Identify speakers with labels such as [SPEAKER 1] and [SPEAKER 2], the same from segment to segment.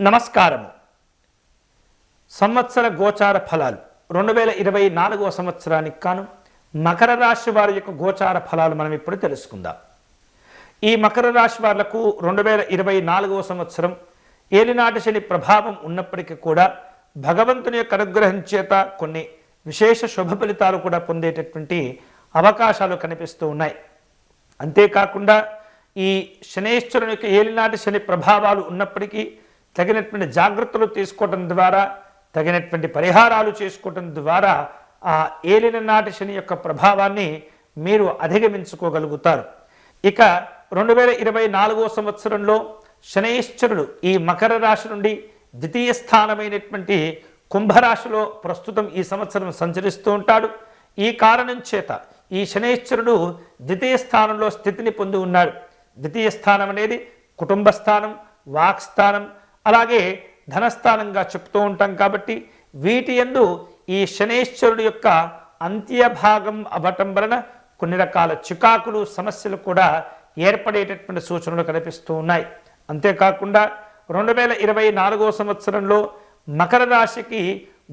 [SPEAKER 1] నమస్కారము. సంవత్సర గోచార ఫలాలు. రెండు వేల ఇరవై నాలుగవ సంవత్సరానికి కాను మకర రాశి వారి యొక్క గోచార ఫలాలు మనం ఇప్పుడు తెలుసుకుందాం. ఈ మకర రాశి వాళ్ళకు రెండు వేల ఇరవై నాలుగవ సంవత్సరం ఏలినాటి శని ప్రభావం ఉన్నప్పటికీ కూడా భగవంతుని యొక్క అనుగ్రహం చేత కొన్ని విశేష శుభ ఫలితాలు కూడా పొందేటటువంటి అవకాశాలు కనిపిస్తూ ఉన్నాయి. అంతేకాకుండా ఈ శనేశ్వరుని యొక్క ఏలినాటి శని ప్రభావాలు ఉన్నప్పటికీ తగినటువంటి జాగ్రత్తలు తీసుకోవడం ద్వారా తగినటువంటి పరిహారాలు చేసుకోవడం ద్వారా ఆ ఏలిన నాటి శని యొక్క ప్రభావాన్ని మీరు అధిగమించుకోగలుగుతారు. ఇక రెండు వేల ఇరవై నాలుగో సంవత్సరంలో శనైశ్వరుడు ఈ మకర రాశి నుండి ద్వితీయ స్థానమైనటువంటి కుంభరాశిలో ప్రస్తుతం ఈ సంవత్సరం సంచరిస్తూ ఉంటాడు. ఈ కారణం చేత ఈ శనైశ్వరుడు ద్వితీయ స్థానంలో స్థితిని పొంది ఉన్నాడు. ద్వితీయ స్థానం అనేది కుటుంబ స్థానం వాక్స్థానం అలాగే ధనస్థానంగా చెప్తూ ఉంటాం కాబట్టి వీటి ఎందు ఈ శనేశ్వరుడు యొక్క అంత్యభాగం అవ్వటం వలన కొన్ని రకాల చికాకులు సమస్యలు కూడా ఏర్పడేటటువంటి సూచనలు కనిపిస్తూ ఉన్నాయి. అంతేకాకుండా రెండు వేల ఇరవై నాలుగో సంవత్సరంలో మకర రాశికి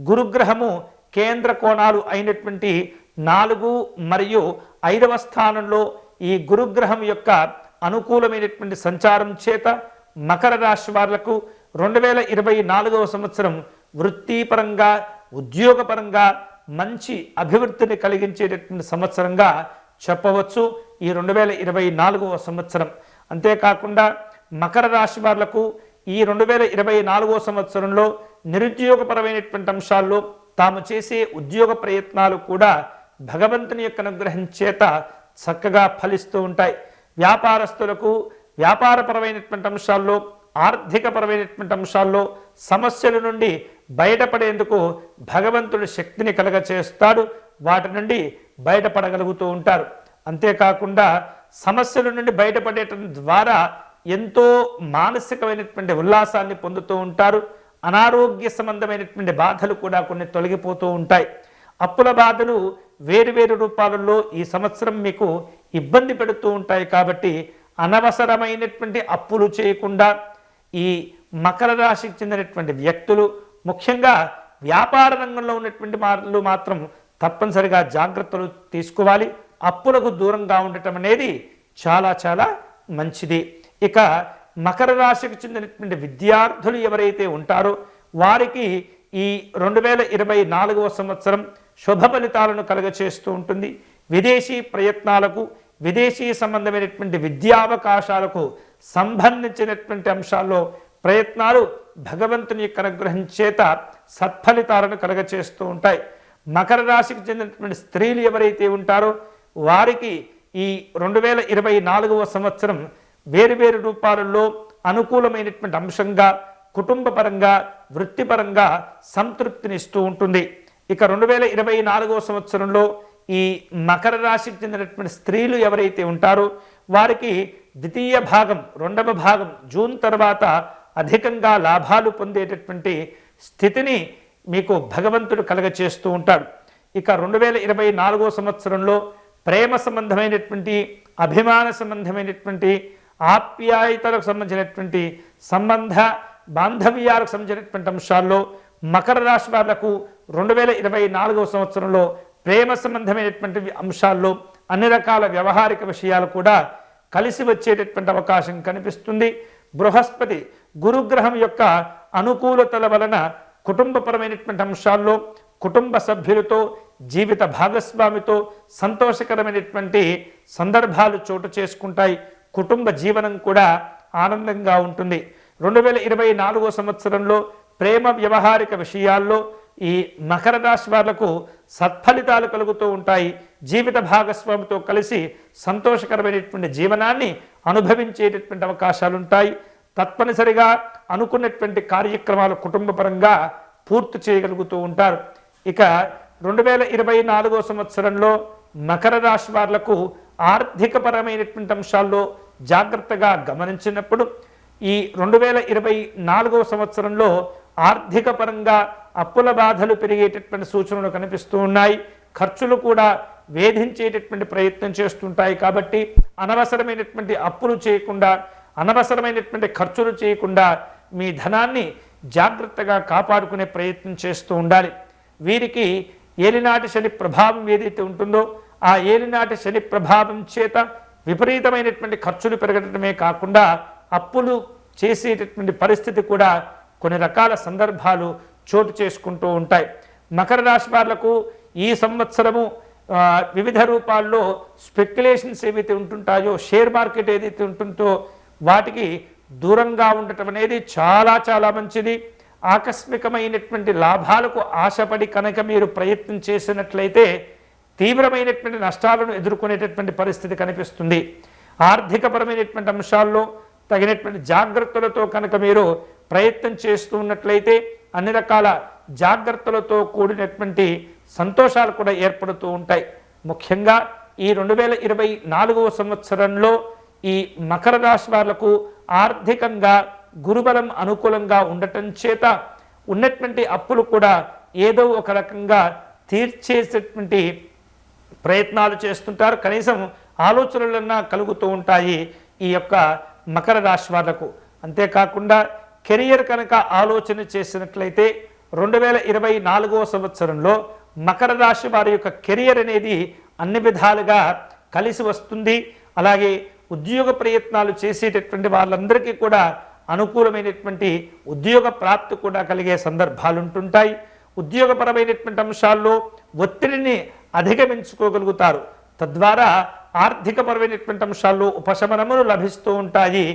[SPEAKER 1] గురుగ్రహము కేంద్ర కోణాలు అయినటువంటి నాలుగు మరియు ఐదవ స్థానంలో ఈ గురుగ్రహం యొక్క అనుకూలమైనటువంటి సంచారం చేత మకర రాశి వాళ్ళకు రెండు వేల ఇరవై నాలుగవ సంవత్సరం వృత్తిపరంగా ఉద్యోగపరంగా మంచి అభివృద్ధిని కలిగించేటటువంటి సంవత్సరంగా చెప్పవచ్చు ఈ రెండు వేల ఇరవై నాలుగవ సంవత్సరం. అంతేకాకుండా మకర రాశి వాళ్ళకు ఈ రెండు వేల ఇరవై నాలుగో సంవత్సరంలో నిరుద్యోగపరమైనటువంటి అంశాల్లో తాము చేసే ఉద్యోగ ప్రయత్నాలు కూడా భగవంతుని యొక్క అనుగ్రహం చేత చక్కగా ఫలిస్తూ ఉంటాయి. వ్యాపారస్తులకు వ్యాపారపరమైనటువంటి అంశాల్లో ఆర్థికపరమైనటువంటి అంశాల్లో సమస్యల నుండి బయటపడేందుకు భగవంతుడి శక్తిని కలగచేస్తాడు. వాటి నుండి బయటపడగలుగుతూ ఉంటారు. అంతేకాకుండా సమస్యల నుండి బయటపడేట ద్వారా ఎంతో మానసికమైనటువంటి ఉల్లాసాన్ని పొందుతూ ఉంటారు. అనారోగ్య సంబంధమైనటువంటి బాధలు కూడా కొన్ని తొలగిపోతూ ఉంటాయి. అప్పుల బాధలు వేరువేరు రూపాలలో ఈ సంవత్సరం మీకు ఇబ్బంది పెడుతూ ఉంటాయి కాబట్టి అనవసరమైనటువంటి అప్పులు చేయకుండా ఈ మకర రాశికి చెందినటువంటి వ్యక్తులు ముఖ్యంగా వ్యాపార రంగంలో ఉన్నటువంటి వాళ్ళు మాత్రం తప్పనిసరిగా జాగ్రత్తలు తీసుకోవాలి. అప్పులకు దూరంగా ఉండటం అనేది చాలా చాలా మంచిది. ఇక మకర రాశికి చెందినటువంటి విద్యార్థులు ఎవరైతే ఉంటారో వారికి ఈ రెండు వేల ఇరవై నాలుగవ సంవత్సరం శుభ ఫలితాలను కలగచేస్తూ ఉంటుంది. విదేశీ ప్రయత్నాలకు విదేశీ సంబంధమైనటువంటి విద్యావకాశాలకు సంబంధించినటువంటి అంశాల్లో ప్రయత్నాలు భగవంతుని యొక్క అనుగ్రహం చేత సత్ఫలితాలను కలగచేస్తూ ఉంటాయి. మకర రాశికి చెందినటువంటి స్త్రీలు ఎవరైతే ఉంటారో వారికి ఈ రెండు వేల ఇరవై నాలుగవ సంవత్సరం వేరువేరు రూపాలలో అనుకూలమైనటువంటి అంశంగా కుటుంబపరంగా వృత్తిపరంగా సంతృప్తినిస్తూ ఉంటుంది. ఇక రెండు వేల ఇరవై నాలుగవ సంవత్సరంలో ఈ మకర రాశికి చెందినటువంటి స్త్రీలు ఎవరైతే ఉంటారో వారికి ద్వితీయ భాగం రెండవ భాగం జూన్ తర్వాత అధికంగా లాభాలు పొందేటటువంటి స్థితిని మీకు భగవంతుడు కలగచేస్తూ ఉంటాడు. ఇక రెండు వేల ఇరవై నాలుగో సంవత్సరంలో ప్రేమ సంబంధమైనటువంటి అభిమాన సంబంధమైనటువంటి ఆప్యాయతలకు సంబంధించినటువంటి సంబంధ బాంధవ్యాలకు సంబంధించినటువంటి అంశాల్లో మకర రాశి వాళ్ళకు రెండు వేల ఇరవై నాలుగవ సంవత్సరంలో ప్రేమ సంబంధమైనటువంటి అంశాల్లో అన్ని రకాల వ్యవహారిక విషయాలు కూడా కలిసి వచ్చేటటువంటి అవకాశం కనిపిస్తుంది. బృహస్పతి గురుగ్రహం యొక్క అనుకూలతల వలన కుటుంబపరమైనటువంటి అంశాల్లో కుటుంబ సభ్యులతో జీవిత భాగస్వామితో సంతోషకరమైనటువంటి సందర్భాలు చోటు చేసుకుంటాయి. కుటుంబ జీవనం కూడా ఆనందంగా ఉంటుంది. రెండు వేల ఇరవై నాలుగో సంవత్సరంలో ప్రేమ వ్యవహారిక విషయాల్లో ఈ మకర రాశి వాళ్ళకు సత్ఫలితాలు కలుగుతూ ఉంటాయి. జీవిత భాగస్వామితో కలిసి సంతోషకరమైనటువంటి జీవనాన్ని అనుభవించేటటువంటి అవకాశాలు ఉంటాయి తప్పనిసరిగా అనుకున్నటువంటి కార్యక్రమాలు కుటుంబపరంగా పూర్తి చేయగలుగుతూ ఉంటారు. ఇక రెండు వేల ఇరవై నాలుగో సంవత్సరంలో మకర రాశి వాళ్ళకు ఆర్థికపరమైనటువంటి అంశాల్లో జాగ్రత్తగా గమనించినప్పుడు ఈ రెండు వేల ఇరవై నాలుగవ సంవత్సరంలో ఆర్థిక పరంగా అప్పుల బాధలు పెరిగేటటువంటి సూచనలు కనిపిస్తూ ఉన్నాయి. ఖర్చులు కూడా వేధించేటటువంటి ప్రయత్నం చేస్తుంటాయి కాబట్టి అనవసరమైనటువంటి అప్పులు చేయకుండా అనవసరమైనటువంటి ఖర్చులు చేయకుండా మీ ధనాన్ని జాగ్రత్తగా కాపాడుకునే ప్రయత్నం చేస్తూ ఉండాలి. వీరికి ఏలినాటి శని ప్రభావం ఏదైతే ఉంటుందో ఆ ఏలినాటి శని ప్రభావం చేత విపరీతమైనటువంటి ఖర్చులు పెరగడమే కాకుండా అప్పులు చేసేటటువంటి పరిస్థితి కూడా కొన్ని రకాల సందర్భాలు చోటు చేసుకుంటూ ఉంటాయి. మకర రాశి వాళ్ళకు ఈ సంవత్సరము వివిధ రూపాల్లో స్పెక్యులేషన్స్ ఏవైతే ఉంటుంటాయో షేర్ మార్కెట్ ఏదైతే ఉంటుందో వాటికి దూరంగా ఉండటం అనేది చాలా చాలా మంచిది. ఆకస్మికమైనటువంటి లాభాలకు ఆశపడి కనుక మీరు ప్రయత్నం చేసినట్లయితే తీవ్రమైనటువంటి నష్టాలను ఎదుర్కొనేటటువంటి పరిస్థితి కనిపిస్తుంది. ఆర్థికపరమైనటువంటి అంశాల్లో తగినటువంటి జాగ్రత్తలతో కనుక మీరు ప్రయత్నం చేస్తూ ఉన్నట్లయితే అన్ని రకాల జాగ్రత్తలతో కూడినటువంటి సంతోషాలు కూడా ఏర్పడుతూ ఉంటాయి. ముఖ్యంగా ఈ రెండు వేల ఇరవై నాలుగవ సంవత్సరంలో ఈ మకర రాశి వాళ్ళకు ఆర్థికంగా గురుబలం అనుకూలంగా ఉండటం చేత ఉన్నటువంటి అప్పులు కూడా ఏదో ఒక రకంగా తీర్చేసేటువంటి ప్రయత్నాలు చేస్తుంటారు. కనీసం ఆలోచనలన్నా కలుగుతూ ఉంటాయి ఈ యొక్క మకర రాశి వాళ్ళకు. అంతేకాకుండా కెరియర్ కనుక ఆలోచన చేసినట్లయితే రెండు వేల ఇరవై నాలుగవ సంవత్సరంలో మకర రాశి వారి యొక్క కెరియర్ అనేది అన్ని విధాలుగా కలిసి వస్తుంది. అలాగే ఉద్యోగ ప్రయత్నాలు చేసేటటువంటి వాళ్ళందరికీ కూడా అనుకూలమైనటువంటి ఉద్యోగ ప్రాప్తి కూడా కలిగే సందర్భాలు ఉంటుంటాయి ఉద్యోగపరమైనటువంటి అంశాల్లో ఒత్తిడిని అధిగమించుకోగలుగుతారు. తద్వారా ఆర్థికపరమైనటువంటి అంశాల్లో ఉపశమనములు లభిస్తూ ఉంటాయి.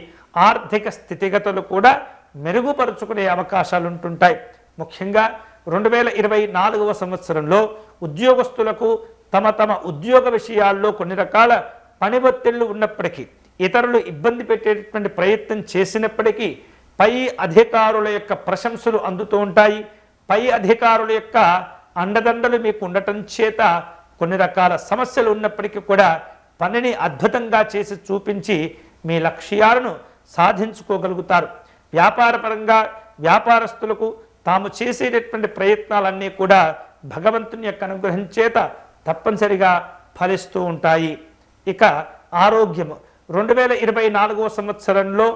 [SPEAKER 1] ఆర్థిక స్థితిగతులు కూడా మెరుగుపరుచుకునే అవకాశాలు ఉంటుంటాయి ముఖ్యంగా రెండు వేల ఇరవై నాలుగవ సంవత్సరంలో ఉద్యోగస్తులకు తమ తమ ఉద్యోగ విషయాల్లో కొన్ని రకాల పని ఒత్తిళ్ళు ఉన్నప్పటికీ ఇతరులు ఇబ్బంది పెట్టేటటువంటి ప్రయత్నం చేసినప్పటికీ పై అధికారుల యొక్క ప్రశంసలు అందుతూ ఉంటాయి. పై అధికారుల యొక్క అండదండలు మీకు ఉండటం చేత కొన్ని రకాల సమస్యలు ఉన్నప్పటికీ కూడా పనిని అద్భుతంగా చేసి చూపించి మీ లక్ష్యాలను సాధించుకోగలుగుతారు. వ్యాపారపరంగా వ్యాపారస్తులకు తాము చేసేటటువంటి ప్రయత్నాలన్నీ కూడా భగవంతుని యొక్క అనుగ్రహం చేత తప్పనిసరిగా ఫలిస్తూ ఉంటాయి. ఇక ఆరోగ్యము. రెండు వేల ఇరవై నాలుగవ సంవత్సరంలో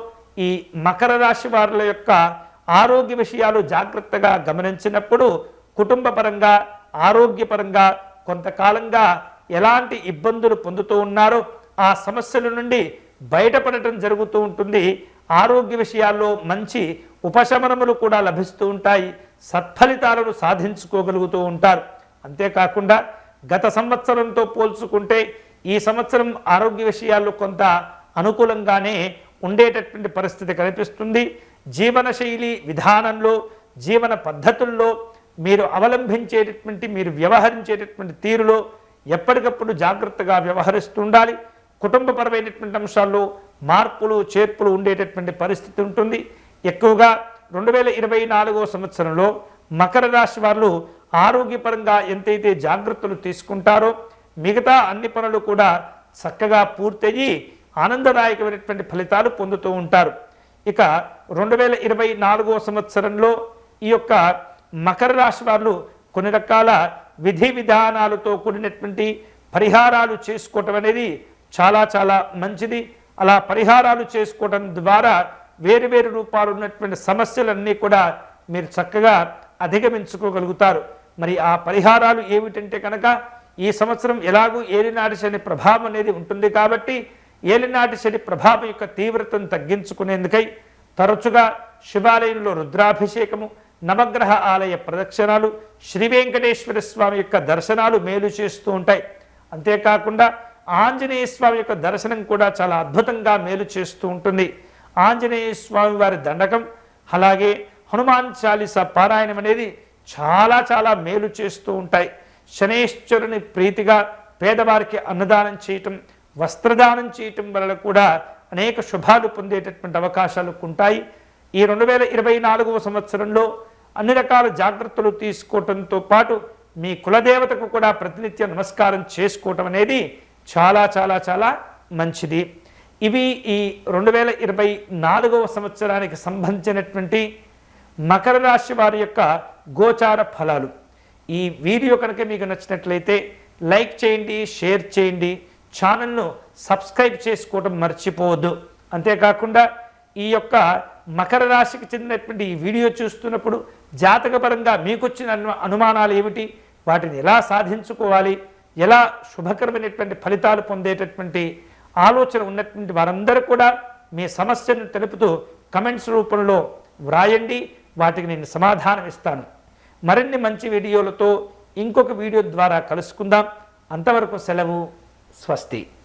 [SPEAKER 1] ఈ మకర రాశి వారుల యొక్క ఆరోగ్య విషయాలు జాగ్రత్తగా గమనించినప్పుడు కుటుంబపరంగా ఆరోగ్యపరంగా కొంతకాలంగా ఎలాంటి ఇబ్బందులు పొందుతూ ఉన్నారో ఆ సమస్యల నుండి బయటపడటం జరుగుతూ ఉంటుంది. ఆరోగ్య విషయాల్లో మంచి ఉపశమనములు కూడా లభిస్తూ ఉంటాయి. సత్ఫలితాలను సాధించుకోగలుగుతూ ఉంటారు. అంతేకాకుండా గత సంవత్సరంతో పోల్చుకుంటే ఈ సంవత్సరం ఆరోగ్య విషయాల్లో కొంత అనుకూలంగానే ఉండేటటువంటి పరిస్థితి కనిపిస్తుంది. జీవనశైలి విధానంలో జీవన పద్ధతుల్లో మీరు అవలంబించేటటువంటి మీరు వ్యవహరించేటటువంటి తీరులో ఎప్పటికప్పుడు జాగ్రత్తగా వ్యవహరిస్తుండాలి కుటుంబపరమైనటువంటి అంశాల్లో మార్పులు చేర్పులు ఉండేటటువంటి పరిస్థితి ఉంటుంది. ఎక్కువగా రెండు వేల ఇరవై నాలుగో సంవత్సరంలో మకర రాశి వారు ఆరోగ్యపరంగా ఎంతైతే జాగ్రత్తలు తీసుకుంటారో మిగతా అన్ని పనులు కూడా చక్కగా పూర్తయ్యి ఆనందదాయకమైనటువంటి ఫలితాలు పొందుతూ ఉంటారు. ఇక రెండు వేల ఇరవై నాలుగో సంవత్సరంలో ఈ యొక్క మకర రాశి వారు కొన్ని రకాల విధి విధానాలతో కూడినటువంటి పరిహారాలు చేసుకోవటం అనేది చాలా చాలా మంచిది. అలా పరిహారాలు చేసుకోవటం ద్వారా వేరు వేరు రూపాలు ఉన్నటువంటి సమస్యలన్నీ కూడా మీరు చక్కగా అధిగమించుకోగలుగుతారు. మరి ఆ పరిహారాలు ఏమిటంటే కనుక ఈ సంవత్సరం ఎలాగూ ఏలినాటి శని ప్రభావం అనేది ఉంటుంది కాబట్టి ఏలినాటి శని ప్రభావం యొక్క తీవ్రతను తగ్గించుకునేందుకై తరచుగా శివాలయంలో రుద్రాభిషేకము నవగ్రహ ఆలయ ప్రదక్షిణాలు శ్రీ వెంకటేశ్వర స్వామి యొక్క దర్శనాలు మేలు చేస్తూ ఉంటాయి. అంతేకాకుండా ఆంజనేయ స్వామి యొక్క దర్శనం కూడా చాలా అద్భుతంగా మేలు చేస్తూ ఉంటుంది. ఆంజనేయ స్వామి వారి దండకం అలాగే హనుమాన్ చాలీస పారాయణం అనేది చాలా చాలా మేలు చేస్తూ ఉంటాయి. శనేశ్వరుని ప్రీతిగా పేదవారికి అన్నదానం చేయటం వస్త్రదానం చేయటం వలన కూడా అనేక శుభాలు పొందేటటువంటి అవకాశాలు ఉంటాయి. ఈ రెండు వేల ఇరవై నాలుగవ సంవత్సరంలో అన్ని రకాల జాగ్రత్తలు తీసుకోవటంతో పాటు మీ కులదేవతకు కూడా ప్రతినిత్యం నమస్కారం చేసుకోవటం అనేది చాలా చాలా చాలా మంచిది. ఇవి ఈ రెండు వేల ఇరవై నాలుగవ సంవత్సరానికి సంబంధించినటువంటి మకర రాశి వారి యొక్క గోచార ఫలాలు. ఈ వీడియో కనుక మీకు నచ్చినట్లయితే లైక్ చేయండి షేర్ చేయండి. ఛానల్ను సబ్స్క్రైబ్ చేసుకోవడం మర్చిపోవద్దు. అంతేకాకుండా ఈ యొక్క మకర రాశికి చెందినటువంటి ఈ వీడియో చూస్తున్నప్పుడు జాతకపరంగా మీకొచ్చిన అను అనుమానాలు ఏమిటి? వాటిని ఎలా సాధించుకోవాలి? ఎలా శుభకరమైనటువంటి ఫలితాలు పొందేటటువంటి ఆలోచన ఉన్నటువంటి వారందరూ కూడా మీ సమస్యను తెలుపుతూ కమెంట్స్ రూపంలో వ్రాయండి. వాటికి నేను సమాధానం ఇస్తాను. మరిన్ని మంచి వీడియోలతో ఇంకొక వీడియో ద్వారా కలుసుకుందాం. అంతవరకు సెలవు. స్వస్తి.